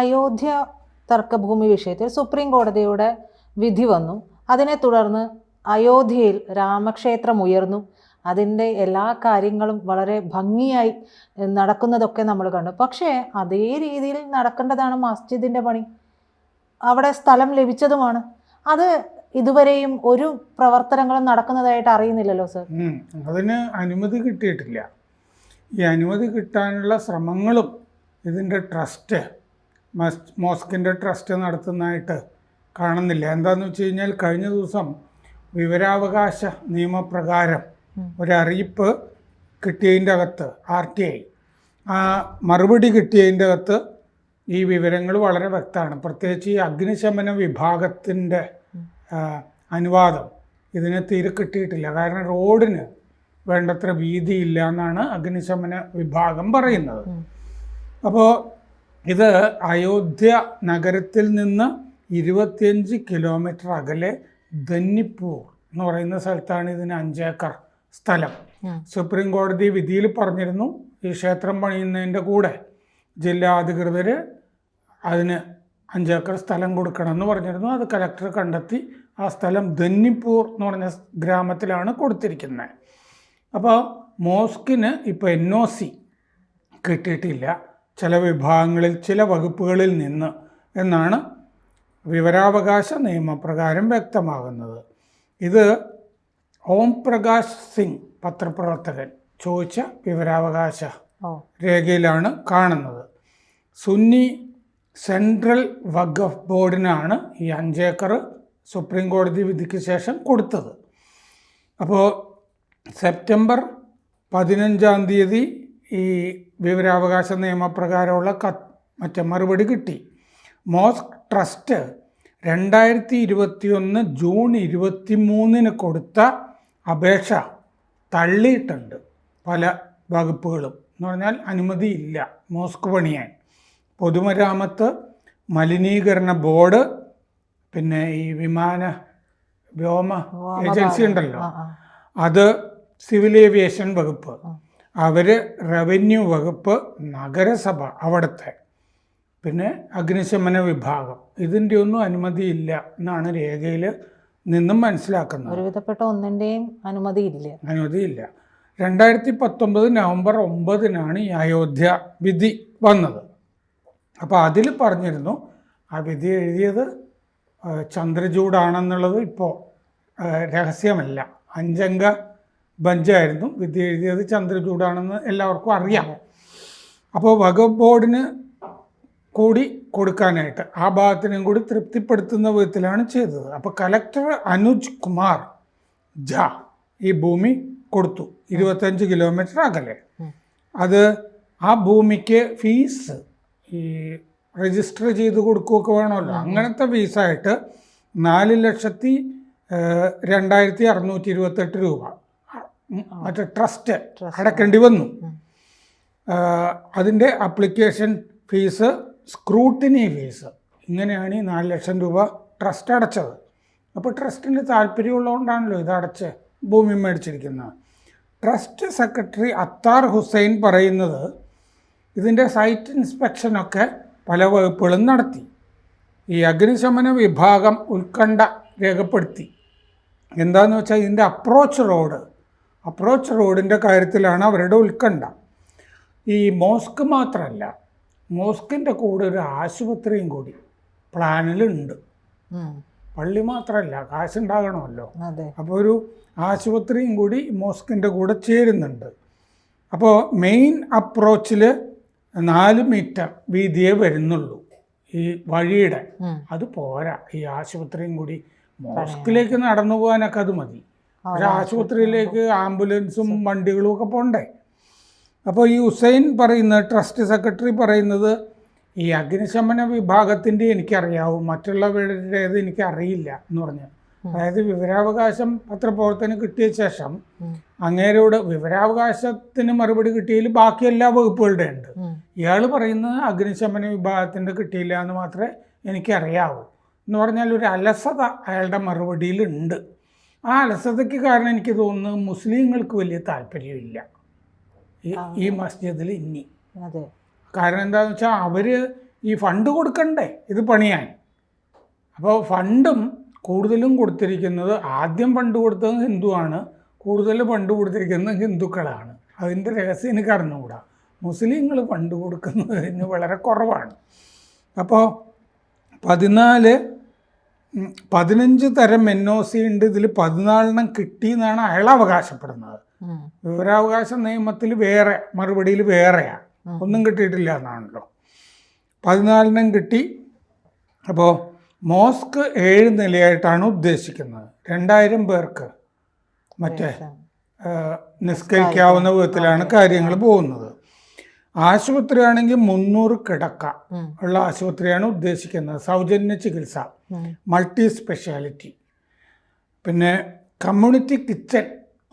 അയോധ്യ തർക്കഭൂമി വിഷയത്തിൽ സുപ്രീം കോടതിയുടെ വിധി വന്നു. അതിനെ തുടർന്ന് അയോധ്യയിൽ രാമക്ഷേത്രം ഉയർന്നു. അതിന്റെ എല്ലാ കാര്യങ്ങളും വളരെ ഭംഗിയായി നടക്കുന്നതൊക്കെ നമ്മൾ കണ്ടു. പക്ഷേ അതേ രീതിയിൽ നടക്കേണ്ടതാണ് മസ്ജിദിന്റെ പണി. അവിടെ സ്ഥലം ലഭിച്ചതുമാണ്. അത് ഇതുവരെയും ഒരു പ്രവർത്തനങ്ങളും നടക്കുന്നതായിട്ട് അറിയുന്നില്ലല്ലോ സർ? അതിന് അനുമതി കിട്ടിയിട്ടില്ല. ഈ അനുമതി കിട്ടാനുള്ള ശ്രമങ്ങളും ഇതിന്റെ ട്രസ്റ്റ് മസ് മോസ്കിന്റെ ട്രസ്റ്റ് നടത്തുന്നതായിട്ട് കാണുന്നില്ല. എന്താണെന്ന് വെച്ച് കഴിഞ്ഞാൽ കഴിഞ്ഞ ദിവസം വിവരാവകാശ നിയമപ്രകാരം ഒരറിയിപ്പ് കിട്ടിയതിന്റെ അകത്ത് ആർ ടി ഐ. ആ മറുപടി കിട്ടിയതിന്റെ അകത്ത് ഈ വിവരങ്ങൾ വളരെ വ്യക്തമാണ്. പ്രത്യേകിച്ച് ഈ അഗ്നിശമന വിഭാഗത്തിന്റെ അനുവാദം ഇതിന് തീരെ കിട്ടിയിട്ടില്ല. കാരണം റോഡിന് വേണ്ടത്ര വീതിയില്ല എന്നാണ് അഗ്നിശമന വിഭാഗം പറയുന്നത്. അപ്പോൾ ഇത് അയോധ്യ നഗരത്തിൽ നിന്ന് ഇരുപത്തിയഞ്ച് കിലോമീറ്റർ അകലെ ധന്നിപ്പൂർ എന്ന് പറയുന്ന സ്ഥലത്താണ് ഇതിന് അഞ്ചേക്കർ സ്ഥലം. സുപ്രീം കോടതി വിധിയിൽ പറഞ്ഞിരുന്നു ഈ ക്ഷേത്രം പണിയുന്നതിന്റെ കൂടെ ജില്ലാ അധികൃതർ അതിന് അഞ്ചേക്കർ സ്ഥലം കൊടുക്കണമെന്ന് പറഞ്ഞിരുന്നു. അത് കലക്ടർ കണ്ടെത്തി ആ സ്ഥലം ധന്നിപ്പൂർ എന്ന് പറഞ്ഞ ഗ്രാമത്തിലാണ് കൊടുത്തിരിക്കുന്നത്. അപ്പോൾ മോസ്കിന് ഇപ്പോൾ എൻ ഒ സി കിട്ടിയിട്ടില്ല. ചില വിഭാഗങ്ങളിൽ ചില വകുപ്പുകളിൽ നിന്ന് എന്നാണ് വിവരാവകാശ നിയമപ്രകാരം വ്യക്തമാകുന്നത്. ഇത് ഓം പ്രകാശ് സിംഗ് പത്രപ്രവർത്തകൻ ചോദിച്ച വിവരാവകാശ രേഖയിലാണ് കാണുന്നത്. സുന്നി സെൻട്രൽ വഖഫ് ബോർഡിനാണ് ഈ അഞ്ചേക്കർ സുപ്രീം കോടതി വിധിക്ക് ശേഷം കൊടുത്തത്. അപ്പോൾ സെപ്റ്റംബർ പതിനഞ്ചാം തീയതി ഈ വിവരാവകാശ നിയമപ്രകാരമുള്ള കത്ത് മറ്റേ മറുപടി കിട്ടി. മോസ്ക് ട്രസ്റ്റ് രണ്ടായിരത്തി ഇരുപത്തിയൊന്ന് ജൂൺ ഇരുപത്തി മൂന്നിന് കൊടുത്ത അപേക്ഷ തള്ളിയിട്ടുണ്ട്. പല വകുപ്പുകളും. എന്ന് പറഞ്ഞാൽ അനുമതിയില്ല മോസ്ക് പണിയാൻ. പൊതുമരാമത്ത് മലിനീകരണ ബോർഡ് പിന്നെ ഈ വിമാന വ്യോമ ഏജൻസി ഉണ്ടല്ലോ. അത് സിവിൽ ഏവിയേഷൻ വകുപ്പ്. അവർ റവന്യൂ വകുപ്പ് നഗരസഭ അവിടുത്തെ. പിന്നെ അഗ്നിശമന വിഭാഗം. ഇതിന്റെ ഒന്നും അനുമതിയില്ല എന്നാണ് രേഖയിൽ നിന്നും മനസ്സിലാക്കുന്നത്. ഒരുവിധപ്പെട്ട ഒന്നിന്റെയും അനുമതി ഇല്ല. അനുമതിയില്ല രണ്ടായിരത്തി പത്തൊമ്പത് നവംബർ ഒമ്പതിനാണ് ഈ അയോധ്യ വിധി വന്നത്. അപ്പോൾ അതിൽ പറഞ്ഞിരുന്നു ആ വിധി എഴുതിയത് ചന്ദ്രചൂടാണെന്നുള്ളത് ഇപ്പോൾ രഹസ്യമല്ല. അഞ്ചംഗ ബഞ്ചായിരുന്നു. വിധി എഴുതിയത് ചന്ദ്രചൂഡാണെന്ന് എല്ലാവർക്കും അറിയാം. അപ്പോൾ വകുപ്പ് ബോർഡിന് കൂടി കൊടുക്കാനായിട്ട് ആ ഭാഗത്തിനും കൂടി തൃപ്തിപ്പെടുത്തുന്ന വിധത്തിലാണ് ചെയ്തത്. അപ്പോൾ കലക്ടർ അനുജ് കുമാർ ജ ഈ ഭൂമി കൊടുത്തു. ഇരുപത്തഞ്ച് കിലോമീറ്റർ അകലെ. അത് ആ ഭൂമിക്ക് ഫീസ് ഈ രജിസ്റ്റർ ചെയ്ത് കൊടുക്കുകയൊക്കെ വേണമല്ലോ. അങ്ങനത്തെ ഫീസായിട്ട് നാല് ലക്ഷത്തി രണ്ടായിരത്തി അറുന്നൂറ്റി ഇരുപത്തെട്ട് രൂപ. മറ്റേ ട്രസ്റ്റ് അടക്കേണ്ടി വന്നു. അതിന്റെ അപ്ലിക്കേഷൻ ഫീസ് സ്ക്രൂട്ടിനി ഫീസ്. ഇങ്ങനെയാണ് ഈ നാല് ലക്ഷം രൂപ ട്രസ്റ്റ് അടച്ചത്. അപ്പോൾ ട്രസ്റ്റിന് താല്പര്യമുള്ളതുകൊണ്ടാണല്ലോ ഇത് അടച്ച് ഭൂമി മേടിച്ചിരിക്കുന്നത്. ട്രസ്റ്റ് സെക്രട്ടറി അത്താർ ഹുസൈൻ പറയുന്നത് ഇതിന്റെ സൈറ്റ് ഇൻസ്പെക്ഷനൊക്കെ പല വകുപ്പുകളും നടത്തി. ഈ അഗ്നിശമന വിഭാഗം ഉത്കണ്ഠ രേഖപ്പെടുത്തി. എന്താണെന്ന് വെച്ചാൽ ഇതിന്റെ അപ്രോച്ച് റോഡ് അപ്രോച്ച് റോഡിന്റെ കാര്യത്തിലാണ് അവരുടെ ഉത്കണ്ഠ. ഈ മോസ്ക് മാത്രമല്ല മോസ്കിന്റെ കൂടെ ഒരു ആശുപത്രിയും കൂടി പ്ലാനിലുണ്ട്. പള്ളി മാത്രമല്ല കാശുണ്ടാകണമല്ലോ. അപ്പോൾ ഒരു ആശുപത്രിയും കൂടി മോസ്കിന്റെ കൂടെ ചേരുന്നുണ്ട്. അപ്പോൾ മെയിൻ അപ്രോച്ചിൽ നാല് മീറ്റർ വീതിയേ വരുന്നുള്ളൂ ഈ വഴിയുടെ. അത് പോരാ. ഈ ആശുപത്രിയും കൂടി മോസ്കിലേക്ക് നടന്നു പോകാനൊക്കെ അത് മതി. പക്ഷെ ആശുപത്രിയിലേക്ക് ആംബുലൻസും വണ്ടികളും ഒക്കെ പോണ്ടേ. അപ്പോൾ ഈ ഹുസൈൻ പറയുന്നത് ട്രസ്റ്റ് സെക്രട്ടറി പറയുന്നത് ഈ അഗ്നിശമന വിഭാഗത്തിന്റെ എനിക്കറിയാവും മറ്റുള്ളവരുടേത് എനിക്കറിയില്ല എന്ന് പറഞ്ഞു. അതായത് വിവരാവകാശം പത്രപ്രവർത്തനം കിട്ടിയ ശേഷം അങ്ങേരോട് വിവരാവകാശത്തിന് മറുപടി കിട്ടിയതിൽ ബാക്കി എല്ലാ വകുപ്പുകളുടെ ഉണ്ട്. ഇയാൾ പറയുന്നത് അഗ്നിശമന വിഭാഗത്തിന്റെ കിട്ടിയില്ല എന്ന് മാത്രമേ എനിക്കറിയാവൂ. എന്ന് പറഞ്ഞാൽ ഒരു അലസത അയാളുടെ മറുപടിയിലുണ്ട് ആ അലസതയ്ക്ക് കാരണം എനിക്ക് തോന്നുന്നത് മുസ്ലിങ്ങൾക്ക് വലിയ താല്പര്യമില്ല. ഈ ഈ മസ്ജിദിൽ ഇനി. കാരണം എന്താണെന്ന് വെച്ചാൽ അവർ ഈ ഫണ്ട് കൊടുക്കണ്ടേ? ഇത് പണിയാൻ. അപ്പോൾ ഫണ്ടും കൂടുതലും കൊടുത്തിരിക്കുന്നത് ആദ്യം ഫണ്ട് കൊടുത്തത് ഹിന്ദുവാണ് കൂടുതൽ ഫണ്ട് കൊടുത്തിരിക്കുന്നത് ഹിന്ദുക്കളാണ്. അതിന്റെ രഹസ്യം എനിക്ക് അറിഞ്ഞുകൂടാ. മുസ്ലിങ്ങൾ ഫണ്ട് കൊടുക്കുന്നതിന് വളരെ കുറവാണ്. അപ്പോൾ പതിനാല് പതിനഞ്ച് തരം എൻ ഒ സി ഉണ്ട്. ഇതിൽ പതിനാലെണ്ണം കിട്ടി എന്നാണ് അയാൾ അവകാശപ്പെടുന്നത്. വിവരാവകാശ നിയമത്തിൽ വേറെ മറുപടിയിൽ വേറെയാണ്. ഒന്നും കിട്ടിയിട്ടില്ല എന്നാണല്ലോ. പതിനാലിനും കിട്ടി. അപ്പോൾ മോസ്ക് ഏഴ് നിലയായിട്ടാണ് ഉദ്ദേശിക്കുന്നത്. രണ്ടായിരം പേർക്ക് മറ്റേ നിസ്കരിക്കാവുന്ന വിധത്തിലാണ് കാര്യങ്ങൾ പോകുന്നത്. ആശുപത്രിയാണെങ്കിൽ മുന്നൂറ് കിടക്ക ഉള്ള ആശുപത്രിയാണ് ഉദ്ദേശിക്കുന്നത്. സൗജന്യ ചികിത്സ. Multi speciality. പിന്നെ കമ്മ്യൂണിറ്റി കിച്ചൺ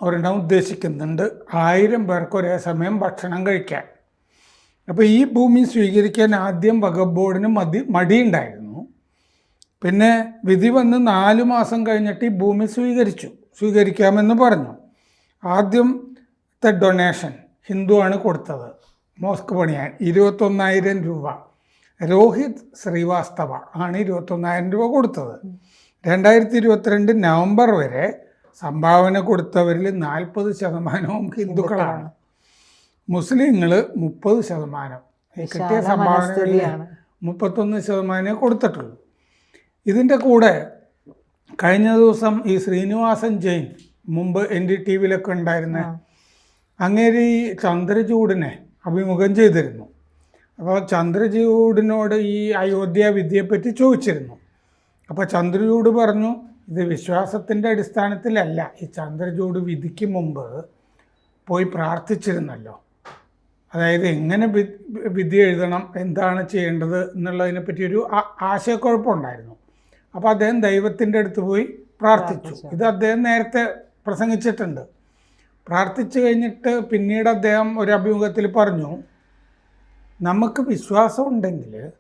ഒരെണ്ണം ഉദ്ദേശിക്കുന്നുണ്ട്. ആയിരം പേർക്ക് ഒരേ സമയം ഭക്ഷണം കഴിക്കാൻ. അപ്പോൾ ഈ ഭൂമി സ്വീകരിക്കാൻ ആദ്യം വകുപ്പ് ബോർഡിന് മതി മടിയുണ്ടായിരുന്നു. പിന്നെ വിധി വന്ന് നാല് മാസം കഴിഞ്ഞിട്ട് ഈ ഭൂമി സ്വീകരിച്ചു. സ്വീകരിക്കാമെന്ന് പറഞ്ഞു. ആദ്യത്തെ ഡൊണേഷൻ ആണ് കൊടുത്തത്. മോസ്ക് പണിയാൻ ഇരുപത്തൊന്നായിരം രൂപ. രോഹിത് ശ്രീവാസ്തവ ആണ് ഇരുപത്തൊന്നായിരം രൂപ കൊടുത്തത്. രണ്ടായിരത്തി ഇരുപത്തിരണ്ട് നവംബർ വരെ സംഭാവന കൊടുത്തവരിൽ നാൽപ്പത് ശതമാനവും ഹിന്ദുക്കളാണ്. മുസ്ലിങ്ങൾ മുപ്പത് ശതമാനം. കിട്ടിയ സംഭാവനകളിൽ. മുപ്പത്തൊന്ന് ശതമാനമേ കൊടുത്തിട്ടുള്ളൂ. ഇതിന്റെ കൂടെ കഴിഞ്ഞ ദിവസം ഈ ശ്രീനിവാസൻ ജെയിൻ മുമ്പ് എൻ ഡി ടി വിയിലൊക്കെ ഉണ്ടായിരുന്ന അങ്ങേരി ഈ ചന്ദ്രചൂഡിനെ അഭിമുഖം ചെയ്തിരുന്നു. അപ്പോൾ ചന്ദ്രചൂഡിനോട് ഈ അയോധ്യ വിദ്യയെപ്പറ്റി ചോദിച്ചിരുന്നു. അപ്പോൾ ചന്ദ്രചൂഡ് പറഞ്ഞു ഇത് വിശ്വാസത്തിന്റെ അടിസ്ഥാനത്തിലല്ല ഈ ചന്ദ്രചൂഡ് വിധിക്ക് മുമ്പ് പോയി പ്രാർത്ഥിച്ചിരുന്നല്ലോ. അതായത് എങ്ങനെ വിധി എഴുതണം എന്താണ് ചെയ്യേണ്ടത് എന്നുള്ളതിനെ പറ്റി ഒരു ആശയക്കുഴപ്പമുണ്ടായിരുന്നു. അപ്പോൾ അദ്ദേഹം ദൈവത്തിന്റെ അടുത്ത് പോയി പ്രാർത്ഥിച്ചു. ഇത് അദ്ദേഹം നേരത്തെ പ്രസംഗിച്ചിട്ടുണ്ട്. പ്രാർത്ഥിച്ചു കഴിഞ്ഞിട്ട് പിന്നീട് അദ്ദേഹം ഒരു അഭിമുഖത്തിൽ പറഞ്ഞു നമുക്ക് വിശ്വാസം ഉണ്ടെങ്കിൽ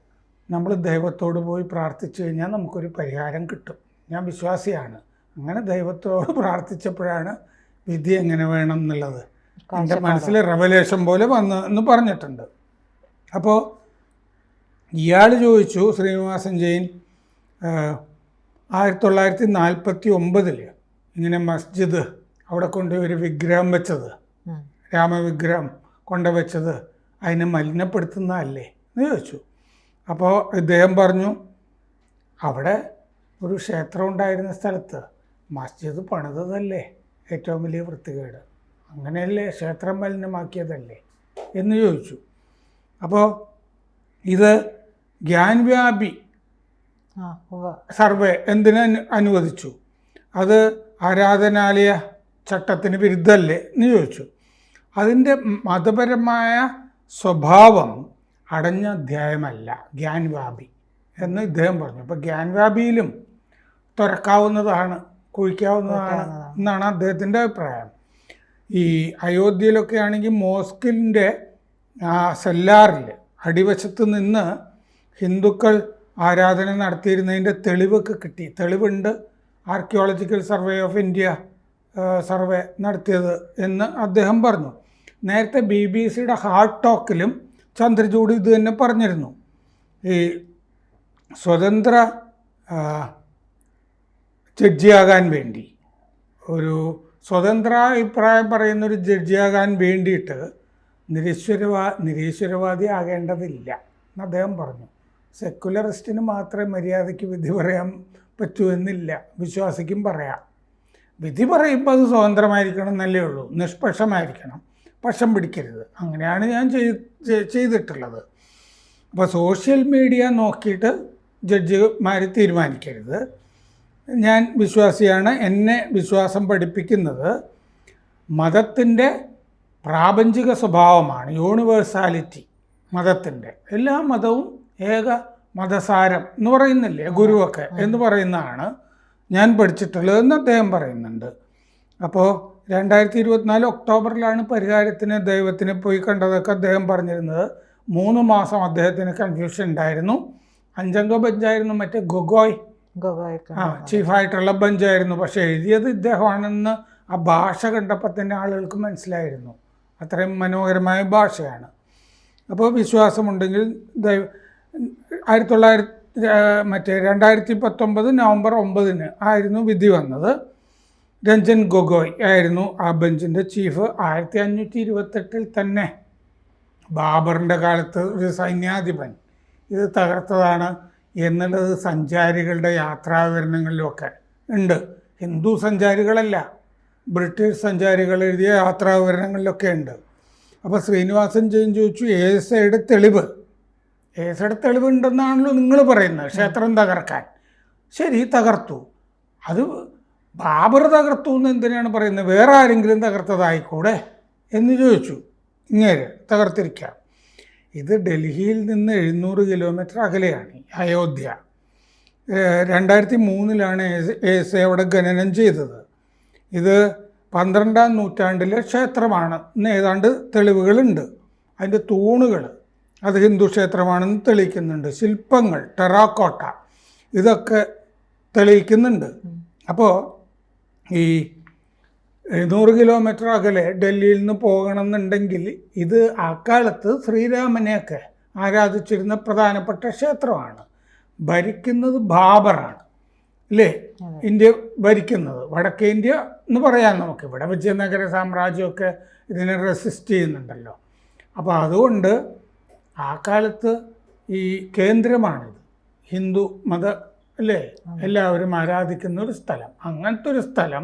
നമ്മൾ ദൈവത്തോട് പോയി പ്രാർത്ഥിച്ചു കഴിഞ്ഞാൽ നമുക്കൊരു പരിഹാരം കിട്ടും. ഞാൻ വിശ്വാസിയാണ്. അങ്ങനെ ദൈവത്തോട് പ്രാർത്ഥിച്ചപ്പോഴാണ് വിധി എങ്ങനെ വേണം എന്നുള്ളത്. എന്റെ മനസ്സിൽ റെവലേഷൻ പോലെ വന്നു എന്ന് പറഞ്ഞിട്ടുണ്ട്. അപ്പോൾ ഇയാൾ ചോദിച്ചു ശ്രീനിവാസൻ ജെയിൻ ആയിരത്തി തൊള്ളായിരത്തി നാൽപ്പത്തി ഒമ്പതിൽ ഇങ്ങനെ മസ്ജിദ് അവിടെ കൊണ്ടുപോയി ഒരു വിഗ്രഹം വെച്ചത്. രാമവിഗ്രഹം കൊണ്ടുവച്ചത്. അതിനെ മലിനപ്പെടുത്തുന്നതല്ലേ എന്ന് ചോദിച്ചു. അപ്പോൾ ഇദ്ദേഹം പറഞ്ഞു അവിടെ ഒരു ക്ഷേത്രം ഉണ്ടായിരുന്ന സ്ഥലത്ത് മസ്ജിദ് പണിതതല്ലേ ഏറ്റവും വലിയ വൃത്തികേട്. അങ്ങനെയല്ലേ ക്ഷേത്രം മലിനമാക്കിയതല്ലേ? എന്ന് ചോദിച്ചു. അപ്പോൾ ഇത് ജ്ഞാൻവ്യാപി സർവേ എന്തിനു അനു- അനുവദിച്ചു? അത് ആരാധനാലയ ചട്ടത്തിന് വിരുദ്ധമല്ലേ എന്ന് ചോദിച്ചു. അതിന്റെ മതപരമായ സ്വഭാവം അടഞ്ഞ അധ്യായമല്ല ഗ്യാൻവാബി എന്ന് ഇദ്ദേഹം പറഞ്ഞു. അപ്പോൾ ഗ്യാൻവാബിയിലും തുറക്കാവുന്നതാണ് കുഴിക്കാവുന്നതാണ് എന്നാണ് അദ്ദേഹത്തിന്റെ അഭിപ്രായം. ഈ അയോധ്യയിലൊക്കെ ആണെങ്കിൽ മോസ്കിന്റെ ആ സെല്ലാറിൽ അടിവശത്ത് നിന്ന് ഹിന്ദുക്കൾ ആരാധന നടത്തിയിരുന്നതിന്റെ തെളിവൊക്കെ കിട്ടി. തെളിവുണ്ട് archaeological survey of India survey നടത്തിയത് എന്ന് അദ്ദേഹം പറഞ്ഞു. നേരത്തെ ബി ബി സിയുടെ ഹാർട്ട് ടോക്കിലും ചന്ദ്രചൂഡ് ഇത് തന്നെ പറഞ്ഞിരുന്നു. ഈ സ്വതന്ത്ര ജഡ്ജിയാകാൻ വേണ്ടി ഒരു സ്വതന്ത്ര അഭിപ്രായം പറയുന്ന ഒരു ജഡ്ജിയാകാൻ വേണ്ടിയിട്ട് നിരീശ്വരവാ നിരീശ്വരവാദി ആകേണ്ടതില്ല എന്ന് അദ്ദേഹം പറഞ്ഞു. സെക്കുലറിസ്റ്റിന് മാത്രമേ മര്യാദയ്ക്ക് വിധി പറയാൻ പറ്റൂ എന്നില്ല. വിശ്വാസിക്കും പറയാം. വിധി പറയുമ്പോൾ അത് സ്വതന്ത്രമായിരിക്കണം എന്നല്ലേ ഉള്ളൂ. നിഷ്പക്ഷമായിരിക്കണം. പക്ഷം പിടിക്കരുത്. അങ്ങനെയാണ് ഞാൻ ചെയ്- ചെയ്- ചെയ്തിട്ടുള്ളത്. അപ്പോൾ സോഷ്യൽ മീഡിയ നോക്കിയിട്ട് ജഡ്ജിമാർ തീരുമാനിക്കരുത്. ഞാൻ വിശ്വാസിയാണ് എന്നെ വിശ്വാസം പഠിപ്പിക്കുന്നത് മതത്തിന്റെ പ്രാപഞ്ചിക സ്വഭാവമാണ് യൂണിവേഴ്സാലിറ്റി മതത്തിന്റെ. എല്ലാ മതവും ഏക മതസാരം എന്ന് പറയുന്നില്ലേ ഗുരുവൊക്കെ എന്ന് പറയുന്നതാണ് ഞാൻ പഠിച്ചിട്ടുള്ളതെന്ന് അദ്ദേഹം പറയുന്നുണ്ട്. അപ്പോൾ രണ്ടായിരത്തി ഇരുപത്തിനാല് ഒക്ടോബറിലാണ് പരിഹാരത്തിന് ദൈവത്തിനെ പോയി കണ്ടതൊക്കെ അദ്ദേഹം പറഞ്ഞിരുന്നത്. മൂന്ന് മാസം അദ്ദേഹത്തിന് കൺഫ്യൂഷൻ ഉണ്ടായിരുന്നു. അഞ്ചംഗ ബെഞ്ചായിരുന്നു മറ്റേ ഗൊഗോയ്. ഗൊഗോയ് ആ ചീഫായിട്ടുള്ള ബെഞ്ചായിരുന്നു. പക്ഷെ എഴുതിയത് ഇദ്ദേഹമാണെന്ന് ആ ഭാഷ കണ്ടപ്പോൾ തന്നെ ആളുകൾക്ക് മനസ്സിലായിരുന്നു. അത്രയും മനോഹരമായ ഭാഷയാണ്. അപ്പോൾ വിശ്വാസമുണ്ടെങ്കിൽ ദൈവ ആയിരത്തി തൊള്ളായിരത്തി മറ്റേ രണ്ടായിരത്തി പത്തൊമ്പത് നവംബർ ഒമ്പതിന് ആയിരുന്നു വിധി വന്നത്. രഞ്ജൻ ഗൊഗോയ് ആയിരുന്നു ആ ബെഞ്ചിന്റെ ചീഫ്. ആയിരത്തി അഞ്ഞൂറ്റി ഇരുപത്തെട്ടിൽ തന്നെ ബാബറിന്റെ കാലത്ത് ഒരു സൈന്യാധിപൻ. ഇത് തകർത്തതാണ് എന്നുള്ളത് സഞ്ചാരികളുടെ യാത്രാവിവരണങ്ങളിലൊക്കെ ഉണ്ട്. ഹിന്ദു സഞ്ചാരികളല്ല ബ്രിട്ടീഷ് സഞ്ചാരികൾ എഴുതിയ യാത്രാവിവരണങ്ങളിലൊക്കെ ഉണ്ട്. അപ്പോൾ ശ്രീനിവാസൻ ജയിൻ ചോദിച്ചു ഏസയുടെ തെളിവ്? ഏസയുടെ തെളിവ് ഉണ്ടെന്നാണല്ലോ നിങ്ങൾ പറയുന്നത് ക്ഷേത്രം തകർക്കാൻ. ശരി തകർത്തു. അത് ബാബർ തകർത്തു എന്ന് എന്തിനാണ് പറയുന്നത്? വേറെ ആരെങ്കിലും തകർത്തതായിക്കൂടെ? എന്ന് ചോദിച്ചു. ഇങ്ങേര് തകർത്തിരിക്കാം. ഇത് ഡൽഹിയിൽ നിന്ന് എഴുന്നൂറ് കിലോമീറ്റർ അകലെയാണ് അയോധ്യ. രണ്ടായിരത്തി മൂന്നിലാണ് ഏസ് അവിടെ ഖനനം ചെയ്തത്. ഇത് പന്ത്രണ്ടാം നൂറ്റാണ്ടിലെ ക്ഷേത്രമാണ്. എന്ന് ഏതാണ്ട് തെളിവുകളുണ്ട്. അതിന്റെ തൂണുകൾ അത് ഹിന്ദു ക്ഷേത്രമാണെന്ന് തെളിയിക്കുന്നുണ്ട്. ശില്പങ്ങൾ ടെറാക്കോട്ട ഇതൊക്കെ തെളിയിക്കുന്നുണ്ട്. അപ്പോൾ ഈ എഴുന്നൂറ് കിലോമീറ്റർ അകലെ ഡൽഹിയിൽ നിന്ന് പോകണമെന്നുണ്ടെങ്കിൽ ഇത് അക്കാലത്ത് ശ്രീരാമനെയൊക്കെ ആരാധിച്ചിരുന്ന പ്രധാനപ്പെട്ട ക്ഷേത്രമാണ്. ഭരിക്കുന്നത് ബാബറാണ്. അല്ലേ? ഇന്ത്യ ഭരിക്കുന്നത്. വടക്കേ ഇന്ത്യ എന്ന് പറയാം നമുക്ക്. ഇവിടെ വിജയനഗര സാമ്രാജ്യമൊക്കെ ഇതിനെ റെസിസ്റ്റ് ചെയ്യുന്നുണ്ടല്ലോ. അപ്പോൾ അതുകൊണ്ട് ആ കാലത്ത് ഈ കേന്ദ്രമാണിത്. ഹിന്ദു മത അല്ലേ? എല്ലാവരും ആരാധിക്കുന്ന ഒരു സ്ഥലം. അങ്ങനത്തെ ഒരു സ്ഥലം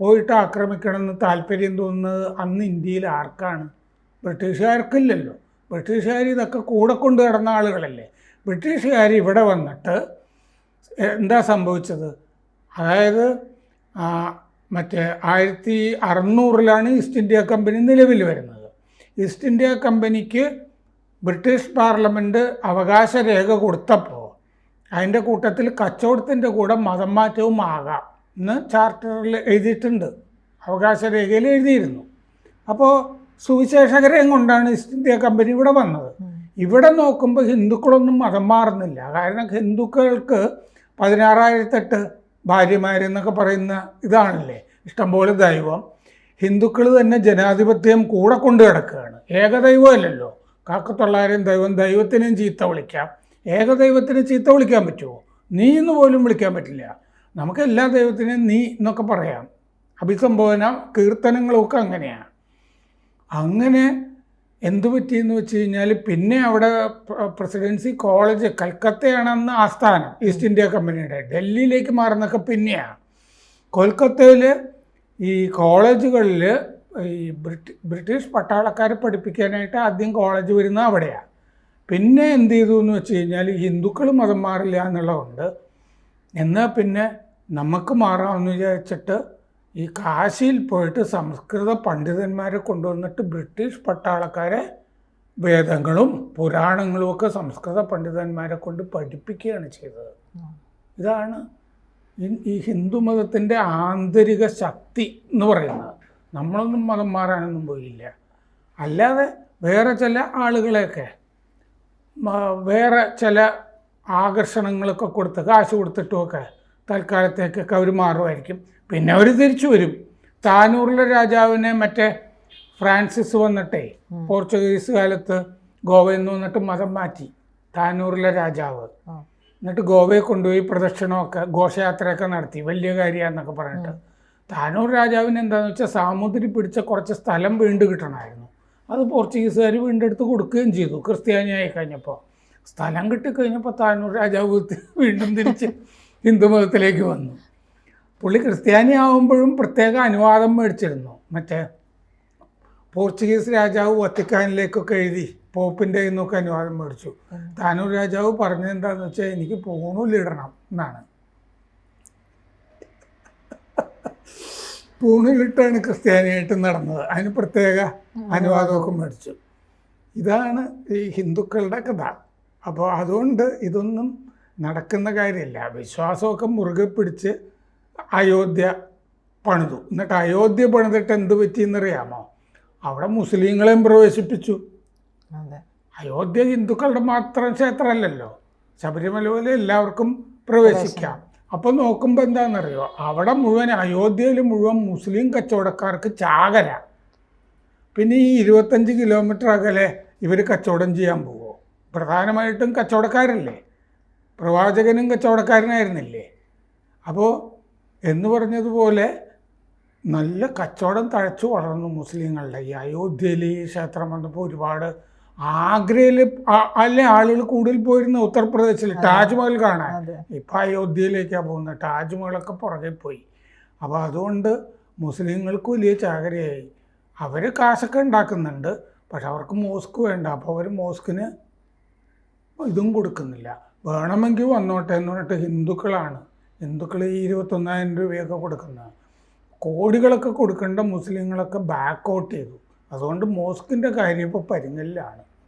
പോയിട്ട് ആക്രമിക്കണമെന്ന് താല്പര്യം തോന്നുന്നത് അന്ന് ഇന്ത്യയിൽ ആർക്കാണ്? ബ്രിട്ടീഷുകാർക്കില്ലല്ലോ. ബ്രിട്ടീഷുകാർ ഇതൊക്കെ കൂടെ കൊണ്ട് കിടന്ന ആളുകളല്ലേ. ബ്രിട്ടീഷുകാർ ഇവിടെ വന്നിട്ട് എന്താ സംഭവിച്ചത്? അതായത് മറ്റേ ആയിരത്തി അറുന്നൂറിലാണ് ഈസ്റ്റ് ഇന്ത്യ കമ്പനി നിലവിൽ വരുന്നത്. ഈസ്റ്റ് ഇന്ത്യ കമ്പനിക്ക് ബ്രിട്ടീഷ് പാർലമെന്റ് അവകാശ രേഖ കൊടുത്തപ്പോൾ അതിന്റെ കൂട്ടത്തിൽ കച്ചവടത്തിന്റെ കൂടെ മതം മാറ്റവും ആകാം എന്ന് ചാർട്ടറിൽ എഴുതിയിട്ടുണ്ട്. അവകാശ രേഖയിൽ എഴുതിയിരുന്നു. അപ്പോൾ സുവിശേഷകരെയും കൊണ്ടാണ് ഈസ്റ്റ് ഇന്ത്യ കമ്പനി ഇവിടെ വന്നത്. ഇവിടെ നോക്കുമ്പോൾ ഹിന്ദുക്കളൊന്നും മതം മാറുന്നില്ല. കാരണം ഹിന്ദുക്കൾക്ക് പതിനാറായിരത്തെട്ട് ഭാര്യമാരെന്നൊക്കെ പറയുന്ന ഇതാണല്ലേ? ഇഷ്ടംപോലെ ദൈവം. ഹിന്ദുക്കൾ തന്നെ ജനാധിപത്യം കൂടെ കൊണ്ടു കിടക്കുകയാണ്. ഏകദൈവമല്ലല്ലോ. കാക്കത്തൊള്ളായിരം ദൈവം ദൈവത്തിനെയും ചീത്ത വിളിക്കാം. ഏകദൈവത്തിനെ ചീത്ത വിളിക്കാൻ പറ്റുമോ? നീ എന്ന് പോലും വിളിക്കാൻ പറ്റില്ല. നമുക്ക് എല്ലാ ദൈവത്തിനെയും നീ എന്നൊക്കെ പറയാം. അഭിസംബോധന കീർത്തനങ്ങളൊക്കെ അങ്ങനെയാണ് അങ്ങനെ എന്തു പറ്റിയെന്ന് വെച്ച് കഴിഞ്ഞാൽ പിന്നെ അവിടെ പ്രസിഡൻസി കോളേജ് കൽക്കത്തയാണ് അന്ന് ആസ്ഥാനം ഈസ്റ്റ് ഇന്ത്യ കമ്പനിയുടെ ഡൽഹിയിലേക്ക് മാറുന്നൊക്കെ പിന്നെയാണ് കൊൽക്കത്തയിൽ ഈ കോളേജുകളിൽ ഈ ബ്രിട്ടി ബ്രിട്ടീഷ് പട്ടാളക്കാരെ പഠിപ്പിക്കാനായിട്ട് ആദ്യം കോളേജ് വരുന്നത് അവിടെയാണ് പിന്നെ എന്ത് ചെയ്തു എന്ന് വെച്ച് കഴിഞ്ഞാൽ ഹിന്ദുക്കൾ മതം മാറില്ല എന്നുള്ളതുകൊണ്ട് എന്നാൽ പിന്നെ നമുക്ക് മാറാമെന്ന് വിചാരിച്ചിട്ട് ഈ കാശിയിൽ പോയിട്ട് സംസ്കൃത പണ്ഡിതന്മാരെ കൊണ്ടുവന്നിട്ട് ബ്രിട്ടീഷ് പട്ടാളക്കാരെ വേദങ്ങളും പുരാണങ്ങളും ഒക്കെ സംസ്കൃത പണ്ഡിതന്മാരെ കൊണ്ട് പഠിപ്പിക്കുകയാണ് ചെയ്തത്. ഇതാണ് ഈ- ഹിന്ദുമതത്തിന്റെ ഹിന്ദു മതത്തിന്റെ ആന്തരിക ശക്തി എന്ന് പറയുന്നത്. നമ്മളൊന്നും മതം മാറാനൊന്നും പോയില്ല. അല്ലാതെ വേറെ ചില ആളുകളെയൊക്കെ വേറെ ചില ആകർഷണങ്ങളൊക്കെ കൊടുത്ത് കാശ് കൊടുത്തിട്ടുമൊക്കെ തൽക്കാലത്തേക്കൊക്കെ അവർ മാറുമായിരിക്കും. പിന്നെ അവർ തിരിച്ചു വരും. താനൂറിലെ രാജാവിനെ മറ്റേ ഫ്രാൻസിസ് വന്നിട്ടേ പോർച്ചുഗീസ് കാലത്ത് ഗോവയിൽ നിന്ന് വന്നിട്ട് മതം മാറ്റി. താനൂറിലെ രാജാവ്. എന്നിട്ട് ഗോവയെ കൊണ്ടുപോയി പ്രദക്ഷിണമൊക്കെ ഘോഷയാത്രയൊക്കെ നടത്തി. വലിയ കാര്യമാണെന്നൊക്കെ പറഞ്ഞിട്ട്. താനൂർ രാജാവിന് എന്താണെന്ന് വെച്ചാൽ സാമൂതിരി പിടിച്ച കുറച്ച് സ്ഥലം വീണ്ടും കിട്ടണമായിരുന്നു. അത് പോർച്ചുഗീസുകാർ വീണ്ടെടുത്ത് കൊടുക്കുകയും ചെയ്തു. ക്രിസ്ത്യാനിയായി കഴിഞ്ഞപ്പോൾ. സ്ഥലം കിട്ടിക്കഴിഞ്ഞപ്പോൾ താനൂർ രാജാവ് വീണ്ടും തിരിച്ച് ഹിന്ദു മതത്തിലേക്ക് വന്നു. പുള്ളി ക്രിസ്ത്യാനി ആവുമ്പോഴും പ്രത്യേക അനുവാദം മേടിച്ചിരുന്നു. മറ്റേ പോർച്ചുഗീസ് രാജാവ് വത്തിക്കാനിലേക്കൊക്കെ എഴുതി പോപ്പിന്റെ നിന്നൊക്കെ അനുവാദം മേടിച്ചു. താനൂർ രാജാവ് പറഞ്ഞത് വെച്ചാൽ എനിക്ക് പൂണൂലിടണം എന്നാണ്. പൂണൂലിട്ടാണ് ക്രിസ്ത്യാനിയായിട്ട് നടന്നത്. അതിന് പ്രത്യേക അനുവാദമൊക്കെ മേടിച്ചു. ഇതാണ് ഈ ഹിന്ദുക്കളുടെ കഥ. അപ്പോൾ അതുകൊണ്ട് ഇതൊന്നും നടക്കുന്ന കാര്യമില്ല. വിശ്വാസമൊക്കെ മുറുകെ പിടിച്ച് അയോധ്യ പണിതു. എന്നിട്ട് അയോധ്യ പണിതിട്ട് എന്ത് പറ്റിയെന്നറിയാമോ? അവിടെ മുസ്ലിങ്ങളെയും പ്രവേശിപ്പിച്ചു. അയോധ്യ ഹിന്ദുക്കളുടെ മാത്രം ക്ഷേത്രമല്ലല്ലോ. ശബരിമല പോലെ എല്ലാവർക്കും പ്രവേശിക്കാം. അപ്പം നോക്കുമ്പോൾ എന്താണെന്നറിയോ? അവിടെ മുഴുവൻ അയോധ്യയിൽ മുഴുവൻ മുസ്ലിം കച്ചവടക്കാർക്ക് ചാകര. പിന്നെ ഈ ഇരുപത്തഞ്ച് കിലോമീറ്റർ അകലെ ഇവർ കച്ചവടം ചെയ്യാൻ പോവോ? പ്രധാനമായിട്ടും കച്ചവടക്കാരല്ലേ? പ്രവാചകനും കച്ചവടക്കാരനായിരുന്നില്ലേ? അപ്പോൾ എന്ന് പറഞ്ഞതുപോലെ നല്ല കച്ചവടം തഴച്ചു വളർന്നു മുസ്ലിങ്ങളുടെ. ഈ അയോധ്യയിൽ ഈ ക്ഷേത്രം വന്നപ്പോൾ ഒരുപാട് ആഗ്രയിൽ അല്ലെ ആളുകൾ കൂടുതൽ പോയിരുന്ന ഉത്തർപ്രദേശിൽ താജ്മഹൽ കാണാൻ. ഇപ്പൊ അയോധ്യയിലേക്കാണ് പോകുന്നത് താജ്മഹലൊക്കെ പുറകെ പോയി. അപ്പോൾ അതുകൊണ്ട് മുസ്ലിങ്ങൾക്ക് വലിയ ചാകരയായി. അവർ കാശൊക്കെ ഉണ്ടാക്കുന്നുണ്ട് പക്ഷെ അവർക്ക് മോസ്ക് വേണ്ട. അപ്പോൾ അവർ മോസ്കിന് ഇതും കൊടുക്കുന്നില്ല. വേണമെങ്കിൽ വന്നോട്ടെ എന്ന് പറഞ്ഞിട്ട് ഹിന്ദുക്കളാണ്. ഹിന്ദുക്കൾ ഈ ഇരുപത്തൊന്നായിരം രൂപയൊക്കെ കൊടുക്കുന്നത് കോടികളൊക്കെ കൊടുക്കേണ്ട മുസ്ലിങ്ങളൊക്കെ ബാക്ക് ഔട്ട് ചെയ്തു. അതുകൊണ്ട് മോസ്കിന്റെ കാര്യം ഇപ്പോൾ പരിങ്ങലിലാണ്.